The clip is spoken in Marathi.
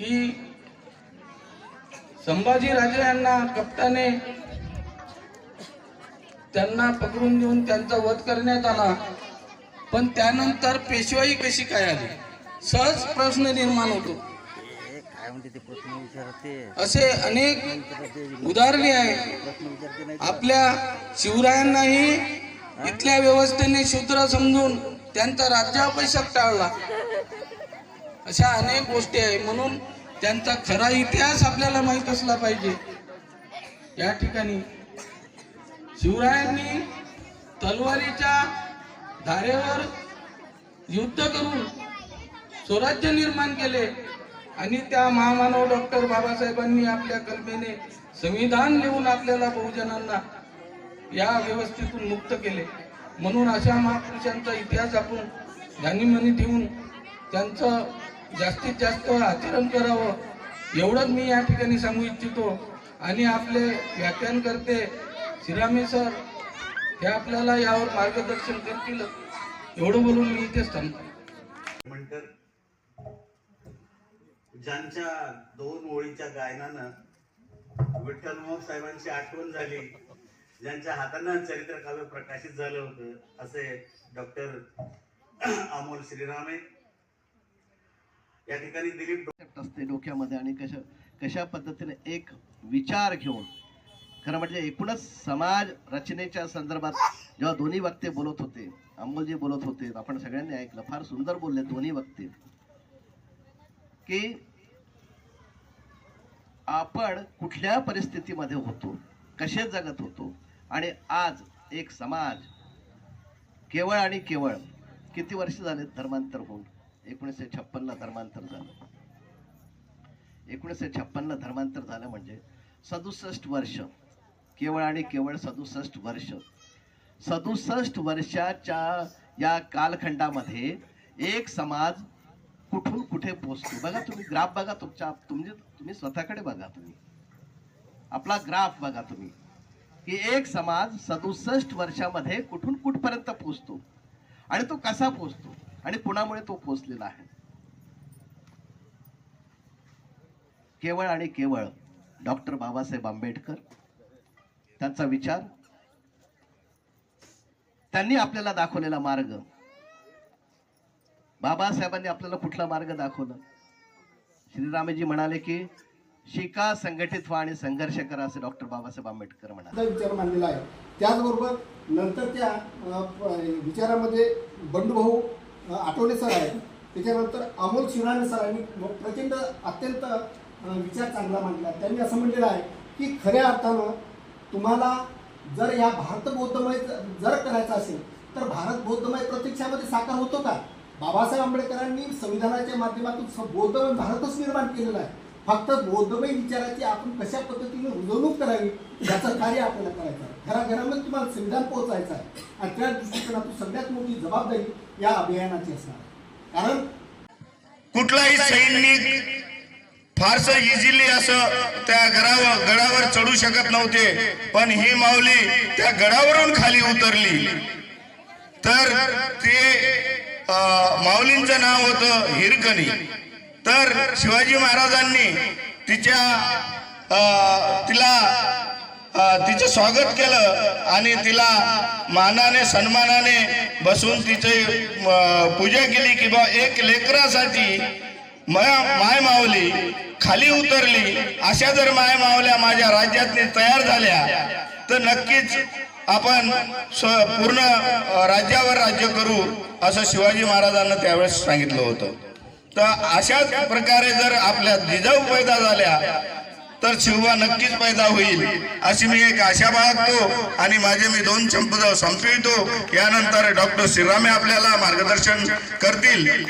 की संभाजीराजे यांना कप्ताने त्यांना पकडून देऊन त्यांचा वध करण्यात आला. पण त्यानंतर पेशवाई कशी काय आली? सहज प्रश्न निर्माण होतो. असे अनेक उदाहरणे आहे आपल्या शिवरायांनाही इथल्या व्यवस्थेने शूद्र समजून त्यांचा राज्याभिषेक टाळला. अशा अनेक गोष्टी आहे. म्हणून त्यांचा खरा इतिहास आपल्याला माहीत असला पाहिजे. या ठिकाणी शिवरायांनी तलवारीच्या धारेवर युद्ध करून स्वराज्य निर्माण केले आणि त्या महामानव डॉक्टर बाबासाहेबांनी आपल्या कल्पेने संविधान लिहून आपल्याला बहुजनांना या व्यवस्थेतून मुक्त केले. म्हणून अशा महापुरुषांचा इतिहास आपण ध्यानीमनी ठेवून त्यांचं जास्तीत जास्त आचरण करावं. एवढंच मी या ठिकाणी सांगू इच्छितो. आणि आपले व्याख्यान करते श्रीरामे सर हे आपल्याला यावर मार्गदर्शन करतील. एवढं बोलून मी इथेच थांबतो. म्हणकर ज्यांच्या दोन ओळीच्या गायनानं विठ्ठल साहेबांची आठवण झाली ज्यांच्या हातानं चरित्र काव्य प्रकाशित झालं होतं असे डॉक्टर अमोल श्रीरामे या ठिकाणी दिलीप असते डोक्यामध्ये आणि कशा कशा पद्धतीने एक विचार घेऊन खरं म्हणजे एकूणच समाज रचनेच्या संदर्भात जेव्हा दोन्ही वक्ते बोलत होते अमोलजी बोलत होते आपण सगळ्यांनी ऐकलं फार सुंदर बोलले दोन्ही वक्ते. की आपण कुठल्या परिस्थितीमध्ये होतो कसे जगत होतो आणि आज एक समाज केवळ आणि केवळ किती वर्ष झाले धर्मांतर होऊन? एकोणीसशे छप्पनला धर्मांतर झालं. एकोणीसशे छप्पनला धर्मांतर झालं म्हणजे सदुसष्ट वर्ष केवळ आणि केवळ सदुसष्ट वर्ष. सदुसष्ट वर्षाच्या या कालखंडामध्ये एक समाज कुठून कुठे पोचतो? बघा तुम्ही ग्राफ बघा तुमच्या तुम्ही तुम्ही स्वतःकडे बघा तुम्ही. आपला ग्राफ बघा तुम्ही. की एक समाज सदुसष्ट वर्षामध्ये कुठून कुठपर्यंत पोचतो? आणि तो कसा पोचतो? आणि कुणामुळे तो पोचलेला आहे? केवळ आणि केवळ डॉक्टर बाबासाहेब आंबेडकर. त्यांचा विचार त्यांनी आपल्याला दाखवलेला मार्ग. बाबासाहेबांनी आपल्याला कुठला मार्ग दाखवला? श्रीरामजी म्हणाले की शिका संघटित व्हा आणि संघर्ष करा असे डॉक्टर बाबासाहेब आंबेडकर म्हणाले. विचार मांडलेला आहे. त्याचबरोबर नंतर त्या विचारामध्ये बंडूभाऊ आठवले सर आहेत. त्याच्यानंतर अमोल शिवराणे सरांनी म- प्रचंड अत्यंत विचार चांगला मांडला. त्यांनी असं म्हटलेलं आहे की खऱ्या अर्थानं तुम्हाला जर या भारत बौद्धमय जर करायचं असेल तर भारत बौद्धमय प्रत्यक्षामध्ये साकार होतो का? बाबासाहेब आंबेडकरांनी संविधानाच्या माध्यमातून बौद्धमय भारतच निर्माण केलेला आहे. फक्त बौद्धमय विचाराची आपण कशा पद्धतीने रुजवणूक करावी याचं कार्य आपल्याला करायचं आहे. घराघरामध्ये तुम्हाला संविधान पोहोचायचं आहे. आणि त्या दृष्टिकोनातून सगळ्यात मोठी जबाबदारी या अभियानाची असणार कारण कुठलाही सैनिक फारस इझिली असं त्या गडावर गडावर चढू शकत नव्हते. पण ही माऊली त्या गडावरून खाली उतरली. तर ते अं, माऊलींचं नाव होतं हिरकणी. तर शिवाजी महाराजांनी तिच्या तिला तिचं स्वागत केलं आणि तिला मानाने सन्मानाने बसून तिचे पूजा केली की बा एक लेकरासाठी मा- माय माऊली खाली उतरली. अशा जर माय मावल्या माझ्या राज्यात तयार झाल्या तर नक्कीच आपण पूर्ण राज्यावर राज्य करू असं शिवाजी महाराजांना त्यावेळेस सांगितलं होतं. तर अशाच प्रकारे जर आपल्या जिजाऊ पैदा झाल्या तर शिवबा नक्कीच पैदा होईल. अशी मी एक आशा बाळगतो आणि माझे मी दोन चंप संपवितो. यानंतर डॉक्टर श्रीरामे आपल्याला मार्गदर्शन करतील.